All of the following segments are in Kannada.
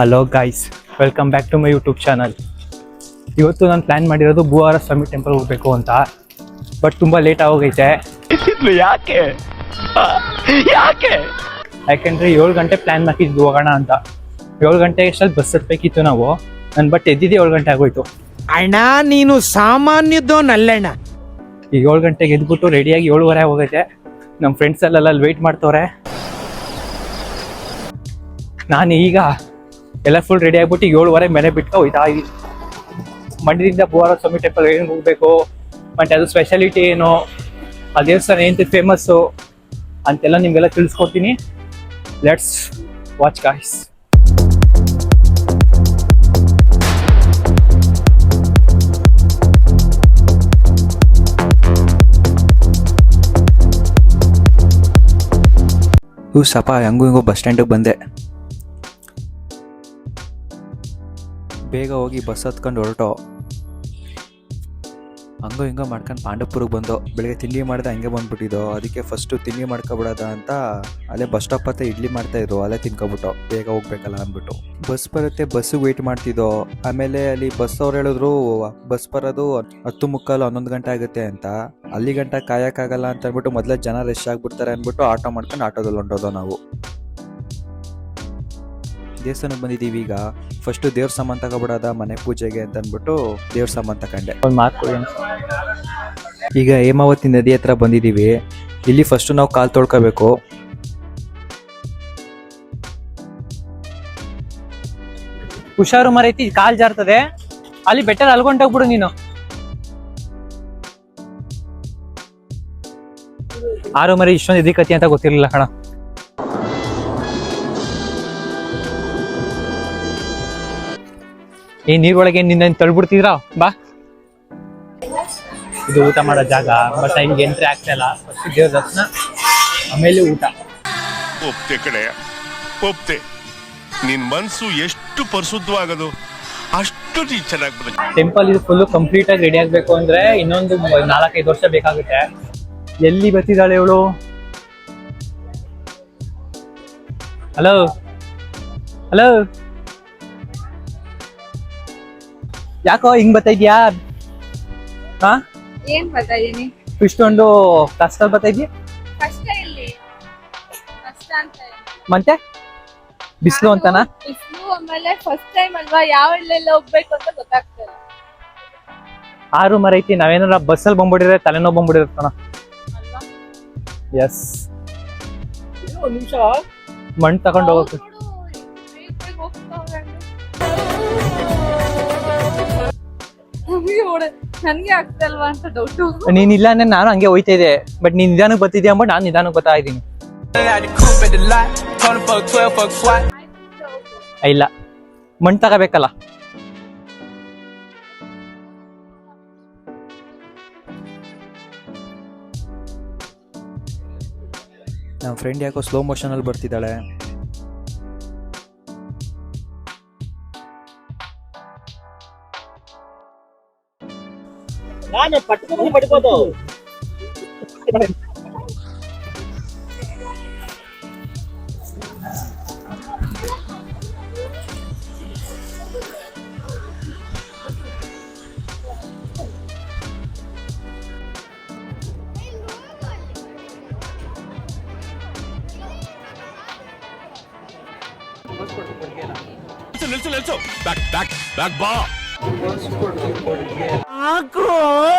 Hello guys welcome back to my YouTube channel ಇವತ್ತು ನಾನು ಪ್ಲ್ಯಾನ್ ಮಾಡಿರೋದು ಭೂವಾರ ಸ್ವಾಮಿ ಟೆಂಪಲ್ ಹೋಗಬೇಕು ಅಂತ. ಬಟ್ ತುಂಬ ಲೇಟ್ ಆಗೋಗೈತೆ. ಯಾಕೆ? ಯಾಕೆ? ಯಾಕೆಂದ್ರೆ ಏಳು ಗಂಟೆ ಪ್ಲ್ಯಾನ್ ಹಾಕಿದ್ವಿ ಹೋಗೋಣ ಅಂತ. ಏಳು ಗಂಟೆ ಎಷ್ಟಲ್ಲಿ ಬಸ್ ಹತ್ಬೇಕಿತ್ತು ನಾವು. ನಾನು ಬಟ್ ಎದ್ದಿದ್ದೆ ಏಳು ಗಂಟೆ ಆಗೋಯ್ತು. ಅಣ್ಣ ನೀನು ಸಾಮಾನ್ಯದೋನಲ್ಲಣ್ಣ ಈಗ ಏಳು ಗಂಟೆಗೆ ಎದ್ಬಿಟ್ಟು ರೆಡಿಯಾಗಿ ಏಳುವರೆ ಹೋಗೈತೆ ನಮ್ಮ ಫ್ರೆಂಡ್ಸ್ ಎಲ್ಲ ಅಲ್ಲಿ ವೆಯ್ಟ್ ಮಾಡ್ತವ್ರೆ. ನಾನು ಈಗ ಎಲ್ಲ ಫುಲ್ ರೆಡಿ ಆಗ್ಬಿಟ್ಟು ಏಳುವರೆ ಮನೆ ಬಿಟ್ಟು ಹೋಯ್ತಾ ಮಂಡ್ಯದಿಂದ ಬೋರ ಸ್ವಾಮಿ ಟೆಂಪಲ್ ಏನು ಹೋಗ್ಬೇಕು? ಮತ್ತೆ ಅದು ಸ್ಪೆಷಾಲಿಟಿ ಏನು? ಆ ದೇವಸ್ಥಾನ ಏನು ಫೇಮಸ್ಸು ಅಂತೆಲ್ಲ ನಿಮಗೆಲ್ಲ ತಿಳಿಸ್ಕೊಡ್ತೀನಿ. ಲೆಟ್ಸ್ ವಾಚ್ ಗಾಯ್ಸ್ ಹ್ಞೂ ಸಪ, ಹೆಂಗೂ ಹಿಂಗೋ ಬಸ್ ಸ್ಟ್ಯಾಂಡಿಗೆ ಬಂದೆ. ಬೇಗ ಹೋಗಿ ಬಸ್ ಹತ್ಕೊಂಡು ಹೊರಟೋ. ಹಂಗೋ ಹಿಂಗೋ ಮಾಡ್ಕೊಂಡು ಪಾಂಡವಪುರಿಗೆ ಬಂದು. ಬೆಳಿಗ್ಗೆ ತಿಂಡಿ ಮಾಡಿದೆ ಹಂಗೆ ಬಂದ್ಬಿಟ್ಟಿದ್ದು. ಅದಕ್ಕೆ ಫಸ್ಟು ತಿಂಡಿ ಮಾಡ್ಕೊಬಿಡೋದ ಅಂತ ಅಲ್ಲೇ ಬಸ್ ಸ್ಟಾಪ್ ಹತ್ರ ಇಡ್ಲಿ ಮಾಡ್ತಾ ಇದ್ರು. ಅಲ್ಲೇ ತಿನ್ಕೊಬಿಟ್ಟು. ಬೇಗ ಹೋಗ್ಬೇಕಲ್ಲ ಅಂದ್ಬಿಟ್ಟು. ಬಸ್ ಬರುತ್ತೆ ಬಸ್ಸಿಗೆ ವೆಯ್ಟ್ ಮಾಡ್ತಿದ್ದೋ. ಆಮೇಲೆ ಅಲ್ಲಿ ಬಸ್ ಅವ್ರು ಹೇಳಿದ್ರು, ಬಸ್ ಬರೋದು ಹತ್ತು ಮುಕ್ಕಾಲು ಹನ್ನೊಂದು ಗಂಟೆ ಆಗುತ್ತೆ ಅಂತ. ಅಲ್ಲಿ ಗಂಟೆ ಕಾಯಕ್ಕಾಗಲ್ಲ ಅಂತ ಅಂದ್ಬಿಟ್ಟು ಮೊದಲೇ ಜನ ರಶ್ ಆಗ್ಬಿಡ್ತಾರೆ ಅಂದ್ಬಿಟ್ಟು ಆಟೋ ಮಾಡ್ಕೊಂಡು ಆಟೋದಲ್ಲಿ ಹೊಂಟೋದೋ ನಾವು. ದೇವಸ್ಥಾನಕ್ಕೆ ಬಂದಿದ್ದೀವಿ ಈಗ. ಫಸ್ಟ್ ದೇವ್ರ ಸಾಮಾನ್ ತಗೋಬಿಡೋದ ಮನೆ ಪೂಜೆಗೆ ಅಂತ ಅಂದ್ಬಿಟ್ಟು ದೇವ್ರ ಸಾಮಾನ್ ತಗೊಂಡೆ ಈಗ ಹೇಮಾವತಿ ನದಿ ಹತ್ರ ಬಂದಿದ್ದೀವಿ. ಇಲ್ಲಿ ಫಸ್ಟ್ ನಾವು ಕಾಲ್ ತೊಳ್ಕೋಬೇಕು. ಹುಷಾರು ಮರೈತಿ ಕಾಲ್ ಜಾರ್ತದೆ. ಅಲ್ಲಿ ಬೆಟ್ಟ ಅಲ್ಕೊಂಡೋಗ್ಬಿಡು ನೀನು. ಆರು ಮರಿ ಇಷ್ಟೊಂದು ಇದಕ್ಕತಿ ಅಂತ ಗೊತ್ತಿರಲಿಲ್ಲ ಕಣ ಈ ನೀರೊಳಗೆ ನಿನ್ನ ತಳ್ಬಿಡ್ತಿದ್ರ? ಬಾ. ಇದು ಊಟ ಮಾಡೋ ಜಾಗ ಬಟ್ ಹಿಂಗೆ ಎಂಟ್ರಿ ಆಗ್ತಾ ಇಲ್ಲ. ಫಸ್ಟ್ ದೇವ್ರ ದರ್ಶನ ಆಮೇಲೆ ಊಟ. ಒಪ್ತೆ ಕಡೆ ಒಪ್ತೆ. ನಿನ್ ಮನ್ಸು ಎಷ್ಟು ಪರಿಶುದ್ಧವಾಗದು ಅಷ್ಟು ನೀ ಚೆನ್ನಾಗಿ ಬರುತ್ತೆ ಟೆಂಪಲ್ ಇದು ಫುಲ್ ಕಂಪ್ಲೀಟ್ ಆಗಿ ರೆಡಿ ಆಗ್ಬೇಕು ಅಂದ್ರೆ ಇನ್ನೊಂದು ನಾಲ್ಕೈದು ವರ್ಷ ಬೇಕಾಗುತ್ತೆ. ಎಲ್ಲಿ ಬರ್ತಿದ್ದಾಳೆ ಇವಳು? ಹಲೋ ಹಲೋ ಯಾಕೋ ಹಿಂಗ್ ಬತ್ತಿದ್ಯಾ ಇದ್ಯಾ? ಹಾ? ಏನ್ ಬರ್ತಾ ಇದೀನಿ? ಇಷ್ಟೊಂದು ಕಷ್ಟದಲ್ಲಿ ಬರ್ತಾ ಇದ್ಯಾ? ಕಷ್ಟ ಇಲ್ಲಿ. ಕಷ್ಟ ಅಂತ ಇಲ್ಲ. ಮತ್ತೆ? ಬಿಸಿಲು ಅಂತನ? ಬಿಸ್ಲು ಆಮೇಲೆ ಫಸ್ಟ್ ಟೈಮ್ ಅಲ್ವಾ ಯಾವ ಹಳ್ಳಿಯಲ್ಲಿ ಹೋಗ್ಬೇಕು ಅಂತ ಗೊತ್ತಾಗ್ತಿಲ್ಲ. ಆರು ಮರ ಐತಿ ನಾವೇನಾರ ಬಸ್ಸಲ್ಲಿ ಬಂದ್ಬಿಟ್ಟಿದ್ರೆ ತಲೆನೋವು ಬಂದ್ಬಿಟ್ಟಿರ್ತಾನ ಅಲ್ವಾ? ಎಸ್ ಒಂದ್ ನಿಮಿಷ. ಮಣ್ಣು ತಗೊಂಡು ಹೋಗಕ್ಕೆ ಓಡ- ನನ್ಗೆ ಆಗ್ತಲ್ವಾ ಅಂತ ಡೌಟು ನೀನ್ ಇಲ್ಲ ಅಂದ್ರೆ ನಾನು ಹಂಗೆ ಹೋಯ್ತಾ ಇದ್ದೆ. ಬಟ್ ನೀನ್ ನಿಧಾನಕ್ಕೆ ಬರ್ತಿದ್ಯಾ ಅಂದ್ಬಿಟ್ಟು ನಾನು ನಿಧಾನಕ್ಕೆ ಬರ್ತಾ ಇದ್ದೀನಿ. ಇಲ್ಲ. ಮಣ್ಣು ತಗೋಬೇಕಲ್ಲ. ನಮ್ಮ ಫ್ರೆಂಡ್ ಯಾಕೋ ಸ್ಲೋ ಮೋಷನಲ್ಲಿ ಬರ್ತಿದ್ದಾಳೆ. ನಿಲ್ಸು ನಿಲ್ಸು ಬ್ಯಾಕ್ ಬ್ಯಾಕ್ ಬ್ಯಾಕ್ ಬಾ ಏನ್ ಜನ ಸಾಗರ ಗುರು ವೀಕೆಂಡ್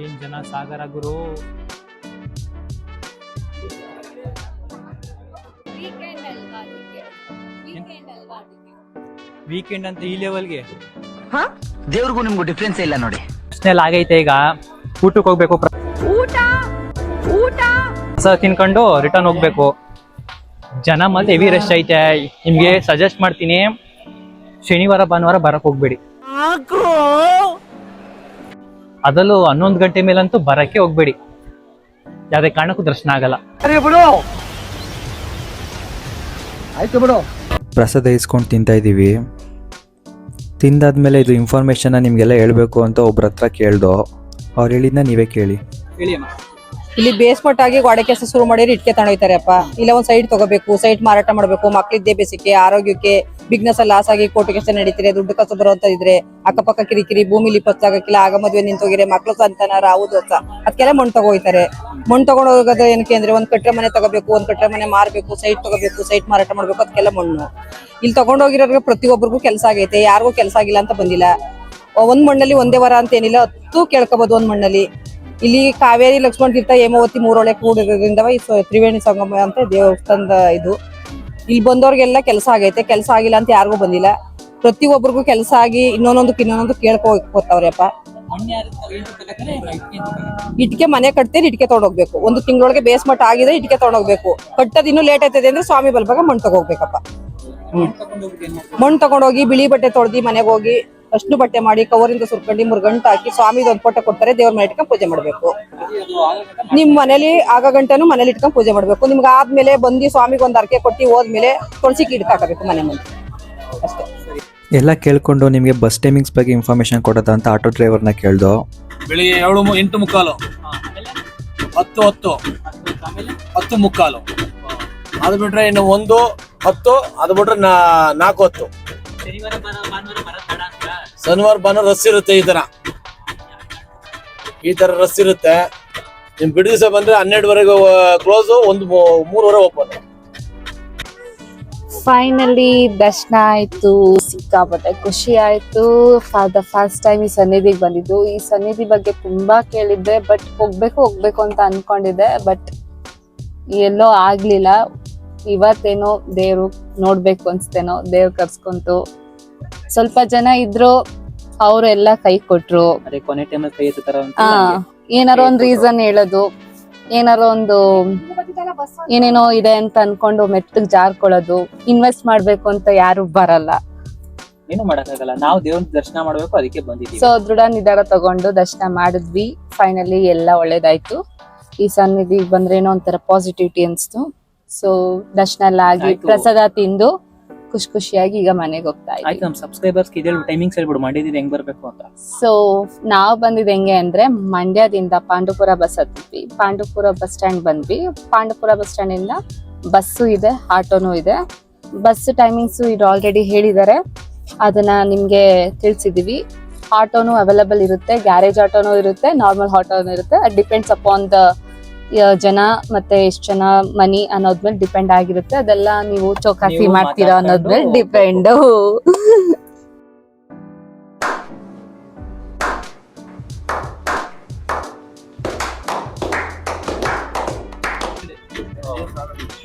ಏನ್ ಜನ ಸಾಗರ ಗುರು? ವೀಕೆಂಡ್ ಅಂತ ಈ ಲೆವೆಲ್ಗೆ ದೇವ್ರಿಗೂ ನಿಮ್ಗೂ ಡಿಫ್ರೆನ್ಸ್ ಇಲ್ಲ ನೋಡಿ. ಪ್ರಶ್ನೆ ಆಗೈತೆ ಈಗ. ಊಟಕ್ಕೆ ಹೋಗ್ಬೇಕು ಊಟ? ಊಟ? ಪ್ರಸಾದ ತಿನ್ಕೊಂಡು ರಿಟರ್ನ್ ಹೋಗ್ಬೇಕು. ಜನ ಮತ್ತೆ ಹೆವಿ ರಶ್ ಐತೆ. ನಿಮ್ಗೆ ಸಜೆಸ್ಟ್ ಮಾಡ್ತೀನಿ ಶನಿವಾರ ಭಾನುವಾರ ಬರಕ್ ಹೋಗ್ಬೇಡಿ. ಅದರಲ್ಲೂ ಹನ್ನೊಂದು ಗಂಟೆ ಮೇಲಂತೂ ಬರಕ್ಕೆ ಹೋಗ್ಬೇಡಿ. ಯಾವುದೇ ಕಾರಣಕ್ಕೂ ದರ್ಶನ ಆಗಲ್ಲ. ಪ್ರಸಾದ ಇಸ್ಕೊಂಡು ತಿಂತಾ ಇದ್ದೀವಿ ತಿಂದಾದ್ಮೇಲೆ ಇದು ಇನ್ಫಾರ್ಮೇಷನ್ನ ನಿಮಗೆಲ್ಲ ಹೇಳಬೇಕು ಅಂತ ಒಬ್ರ ಹತ್ರ ಕೇಳ್ದೋ. ಅವ್ರು ಹೇಳಿದ್ನ ನೀವೇ ಕೇಳಿ. ಹೇಳಿ ಅಮ್ಮ. ಇಲ್ಲಿ ಬೇಸ್ಮೆಂಟ್ ಆಗಿ ಗೋಡೆ ಕೆಲಸ ಶುರು ಮಾಡಿದ್ರೆ ಇಟ್ಕೆ ತಗೊಂಡೋಯ್ತಾರೆ ಅಪ್ಪ ಇಲ್ಲ ಒಂದ್ ಸೈಟ್ ತಗೋಬೇಕು ಸೈಟ್ ಮಾರಾಟ ಮಾಡ್ಬೇಕು, ಮಕ್ಳಿದ್ದೇ ಬೇಸಿಗೆ, ಆರೋಗ್ಯಕ್ಕೆ ಬಿಸ್ನೆಸ್ ಲಾಸ್ ಆಗಿ ಕೋಟಿ ಕೆಲಸ ನಡೀತಿದೆ, ದುಡ್ಡು ಕಸ ಬರುವಂತ ಇದ್ರೆ ಅಕ್ಕಪಕ್ಕ ಕಿರಿಕಿರಿ ಭೂಮಿಲಿ ಪತ್ತಾಗಕ್ಕಿಲ್ಲ ಆಗ ಮದ್ವೆ ನಿಂತೋಗಿರೆ ಮಕ್ಳು ಸಂತಾನ ರಾವು ಅದಕ್ಕೆಲ್ಲ ಮಣ್ಣು ತಗೋಯ್ತಾರೆ. ಮಣ್ಣು ತಗೊಂಡು ಹೋಗೋದು ಏನಕ್ಕೆ ಅಂದ್ರೆ ಒಂದ್ ಕಟ್ಟರೆ ಮನೆ ತಗೋಬೇಕು, ಒಂದ್ ಕಟ್ಟರೆ ಮನೆ ಮಾರ್ಬೇಕು ಸೈಟ್ ತಗೋಬೇಕು ಸೈಟ್ ಮಾರಾಟ ಮಾಡ್ಬೇಕು, ಅದಕ್ಕೆಲ್ಲ ಮಣ್ಣು. ಇಲ್ಲಿ ತಗೊಂಡೋಗಿರೋರ್ಗೆ ಪ್ರತಿಯೊಬ್ಬರಿಗೂ ಕೆಲಸ ಆಗೈತೆ, ಯಾರಿಗೂ ಕೆಲಸ ಆಗಿಲ್ಲ ಅಂತ ಬಂದಿಲ್ಲ. ಒಂದ್ ಮಣ್ಣಲ್ಲಿ ಒಂದೇ ವರ ಅಂತ ಏನಿಲ್ಲ, ಹತ್ತು ಕೇಳ್ಕೋಬಹುದು ಒಂದ್ ಮಣ್ಣಲ್ಲಿ. ಇಲ್ಲಿ ಕಾವೇರಿ ಲಕ್ಷ್ಮಣ ತೀರ್ಥ ಹೇಮಾವತಿ ಮೂರೊಳೆ ಕೂಡಿರೋದ್ರಿಂದ ಈ ತ್ರಿವೇಣಿ ಸಂಗಮ ಅಂತ ದೇವಸ್ಥಾನದ ಇದು. ಇಲ್ಲಿ ಬಂದವ್ರಿಗೆಲ್ಲ ಕೆಲಸ ಆಗೈತೆ. ಕೆಲಸ ಆಗಿಲ್ಲ ಅಂತ ಯಾರಿಗೂ ಬಂದಿಲ್ಲ. ಪ್ರತಿಯೊಬ್ಬರಿಗೂ ಕೆಲಸ ಆಗಿ ಇನ್ನೊಂದಕ್ಕೆ ಇನ್ನೊಂದು ಕೇಳ್ಕೊತಾವ್ರಪ್ಪ ಇಟ್ಕೆ ಮನೆ ಕಟ್ತೀರಿ ಇಟ್ಕೆ ತಗೊಂಡೋಗ್ಬೇಕು. ಒಂದು ತಿಂಗಳೊಳಗೆ ಬೇಸ್ ಬೇಸ್ಮಟ್ ಆಗಿದೆ ಇಟ್ಕೆ ತಗೊಂಡೋಗ್ಬೇಕು. ಕಟ್ಟದ ಇನ್ನೂ ಲೇಟ್ ಆಯ್ತದೆ ಅಂದ್ರೆ ಸ್ವಾಮಿ ಬಲ್ಬಾಗ ಮಣ್ಣು ತಗೋಗ್ಬೇಕಪ್ಪ ಮಣ್ಣು ತಗೊಂಡೋಗಿ ಬಿಳಿ ಬಟ್ಟೆ ತೊಳ್ದಿ ಮನೆಗೆ ಹೋಗಿ ಅಷ್ಟು ಬಟ್ಟೆ ಮಾಡಿ ಕವರಿಂದ ಸುರ್ಕೊಂಡು ಮೂರ್ ಗಂಟೆ ಹಾಕಿ ಸ್ವಾಮಿದು ಒಂದ್ ಫೋಟೋ ಕೊಡ್ತಾರೆ ದೇವ್ರ ಮನೆ ಇಟ್ಕೊಂಡು ಪೂಜೆ ಮಾಡಬೇಕು. ನಿಮ್ ಮನೇಲಿ ಆಗ ಗಂಟೆನೂ ಮನೇಲಿ ಇಟ್ಕೊಂಡು ಪೂಜೆ ಮಾಡಬೇಕು. ನಿಮ್ಗೆ ಆದ್ಮೇಲೆ ಬಂದು ಸ್ವಾಮಿಗೆ ಒಂದು ಅರ್ಕೆ ಕೊಟ್ಟು ಹೋದ್ಮೇಲೆ ತುಳಸಿಗೆ ಇಡ್ಕಾಕಬೇಕು ಮನೆ ಮುಂದೆ. ಅಷ್ಟೇ. ಎಲ್ಲ ಕೇಳ್ಕೊಂಡು ನಿಮಗೆ ಬಸ್ ಟೈಮಿಂಗ್ಸ್ ಬಗ್ಗೆ ಇನ್ಫಾರ್ಮೇಶನ್ ಕೊಡದ ಅಂತ ಆಟೋ ಡ್ರೈವರ್ನ ಕೇಳ್ದು. ಬೆಳಿಗ್ಗೆ ಏಳು ಮು- ಎಂಟು ಮುಕ್ಕಾಲು. ಹತ್ತು ಹತ್ತು. ಹತ್ತು ಮುಕ್ಕಾಲು. ಅದು ಬಿಟ್ರೆ ಇನ್ನು ಒಂದು ಹತ್ತು ಅದು ಬಿಟ್ರೆ ನಾ- ನಾಲ್ಕು ಹೊತ್ತು. ಶನಿವಾರ ಭಾನುವಾರ ರಸ್ ಇರುತ್ತೆ ಈ ತರ. ಈ ತರ ರಸ್ ಇರುತ್ತೆ. ನಿಮ್ ಬಿಡು ದಿವಸ ಬಂದ್ರೆ ಹನ್ನೆರಡುವರೆಗೆ ಕ್ಲೋಸ್ ಒಂದು ಮೂರುವರೆ ಓಪನ್ ಫೈನಲಿ ದರ್ಶನ ಆಯ್ತು, ಸಿಕ್ಕಾಪಟ್ಟೆ ಖುಷಿ ಆಯ್ತು. ಫಾರ್ ದ ಫಸ್ಟ್ ಟೈಮ್ ಈ ಸನ್ನಿಧಿಗೆ ಬಂದಿದ್ದು. ಈ ಸನ್ನಿಧಿ ಬಗ್ಗೆ ತುಂಬಾ ಕೇಳಿದ್ದೆ ಬಟ್ ಹೋಗ್ಬೇಕು ಹೋಗ್ಬೇಕು ಅಂತ ಅನ್ಕೊಂಡಿದ್ದೆ ಬಟ್ ಎಲ್ಲೋ ಆಗ್ಲಿಲ್ಲ. ಇವತ್ತೇನೋ ದೇವ್ರು ನೋಡ್ಬೇಕು ಅನ್ಸ್ತೇನೋ, ದೇವ್ರು ಕರ್ಸ್ಕೊಂತು. ಸ್ವಲ್ಪ ಜನ ಇದ್ರು ಅವರೆಲ್ಲ ಕೈ ಕೊಟ್ರು. ಅದೇ ಕೊನೆ ಟೈಮಲ್ಲಿ ಕೈ ಎತ್ತುತ್ತಾರ ಅಂತ ಆ ಏನಾರೋ ಒಂದ್ ರೀಸನ್ ಹೇಳೋದು. ಏನಾರೋ ಒಂದು ಏನೇನೋ ಇದೆ ಅಂತ ಅನ್ಕೊಂಡು ಮೆತ್ತಗ್ ಜಾರ್ಕೊಳ್ಳೋದು. ಇನ್ವೆಸ್ಟ್ ಮಾಡ್ಬೇಕು ಅಂತ ಯಾರು ಬರಲ್ಲ. ಏನು ಮಾಡಕ್ಕಾಗಲ್ಲ. ನಾವು ದೇವ್ರ ದರ್ಶನ ಮಾಡ್ಬೇಕು ಅದಕ್ಕೆ ಬಂದಿದ್ದೀವಿ. ಸೊ ದೃಢ ನಿಧಾರ ತಗೊಂಡು ದರ್ಶನ ಮಾಡಿದ್ವಿ. ಫೈನಲಿ ಎಲ್ಲ ಒಳ್ಳೇದಾಯ್ತು. ಈ ಸನ್ನಿಧಿಗೆ ಬಂದ್ರೇನೋ ಒಂಥರ ಪಾಸಿಟಿವಿಟಿ ಅನ್ಸ್ತು. ಸೊ ದರ್ಶನ ಎಲ್ಲ ಆಗಿ ಆಯ್ತು. ಪ್ರಸಾದ ತಿಂದು ಖುಷಿ ಖುಷಿಯಾಗಿ ಈಗ ಮನೆಗೆ ಹೋಗ್ತಾ ಆಯ್ತು ಇದ್ವಿ ನಮ್ ಸಬ್ಸ್ಕ್ರೈಬರ್ಸ್ ಇದೆ ಟೈಮಿಂಗ್ಸ್ ಹೇಳ್ಬಿಡು ಮಾಡಿದೀನಿ ಹೆಂಗ್ ಬರ್ಬೇಕು ಅಂತ. ಸೊ ನಾವು ಬಂದಿದ್ ಹೆಂಗೆ ಅಂದ್ರೆ ಮಂಡ್ಯದಿಂದ ಪಾಂಡುಪುರ ಬಸ್ ಹತ್ತಿದ್ವಿ ಪಾಂಡುಪುರ ಬಸ್ ಸ್ಟ್ಯಾಂಡ್ ಬಂದ್ವಿ. ಪಾಂಡುಪುರ ಬಸ್ ಸ್ಟ್ಯಾಂಡ್ ಇಂದ ಬಸ್ಸು ಇದೆ ಆಟೋನು ಇದೆ. ಬಸ್ ಟೈಮಿಂಗ್ಸ್ ಇದು ಆಲ್ರೆಡಿ ಹೇಳಿದ್ದಾರೆ ಅದನ್ನ ನಿಮ್ಗೆ ತಿಳಿಸಿದೀವಿ. ಆಟೋನು ಅವೈಲಬಲ್ ಇರುತ್ತೆ ಗ್ಯಾರೇಜ್ ಆಟೋನು ಇರುತ್ತೆ ನಾರ್ಮಲ್ ಆಟೋನು ಇರುತ್ತೆ. ಡಿಪೆಂಡ್ಸ್ ಅಪಾನ್ ದ ಜನ ಮತ್ತೆ ಎಷ್ಟ್ ಜನ ಮನಿ ಅನ್ನೋದ್ಮೇಲೆ ಡಿಪೆಂಡ್ ಆಗಿರುತ್ತೆ. ಅದೆಲ್ಲ ನೀವು ಚೌಕಾಸಿ ಮಾಡ್ತೀರಾ ಅನ್ನೋದ್ಮೇಲೆ ಡಿಪೆಂಡ್.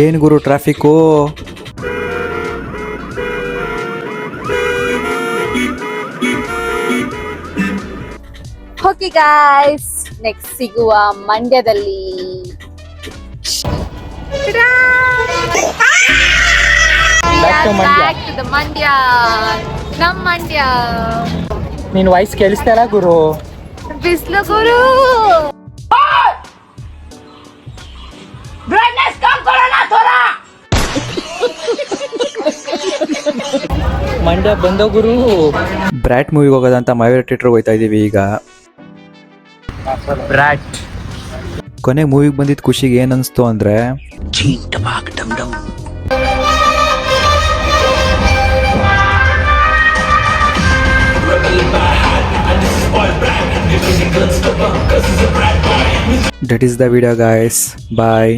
ಏನು ಗುರು ಟ್ರಾಫಿಕ್ಕು? ಓಕೆ ಗಾಯ್ಸ್ ನೆಕ್ಸ್ಟ್ ಸಿಗುವ ಮಂಡ್ಯದಲ್ಲಿ ಮಂಡ್ಯ ನಮ್ ಮಂಡ್ಯ ನಿನ್ ವಾಯ್ಸ್ ಕೇಳಿಸ್ತಾ ಇಲ್ಲ ಗುರು? ಬಿಸ್ಲು ಗುರು. ಮಂಡ್ಯ ಬಂದೋ ಗುರು? ಬ್ರಾಟ್ ಮೂವಿಗೆ ಹೋಗೋದಂತ ಮಯೂರ ಥಿಯೇಟ್ರಿಗೆ ಹೋಗ್ತಾ ಇದೀವಿ ಈಗ. ಬ್ರಾಟ್. ಕೊನೆಗೆ ಮೂವಿಗೆ ಬಂದಿದ್ದ ಖುಷಿಗೆ ಏನು ಅನಿಸ್ತು ಅಂದರೆ that is the video guys bye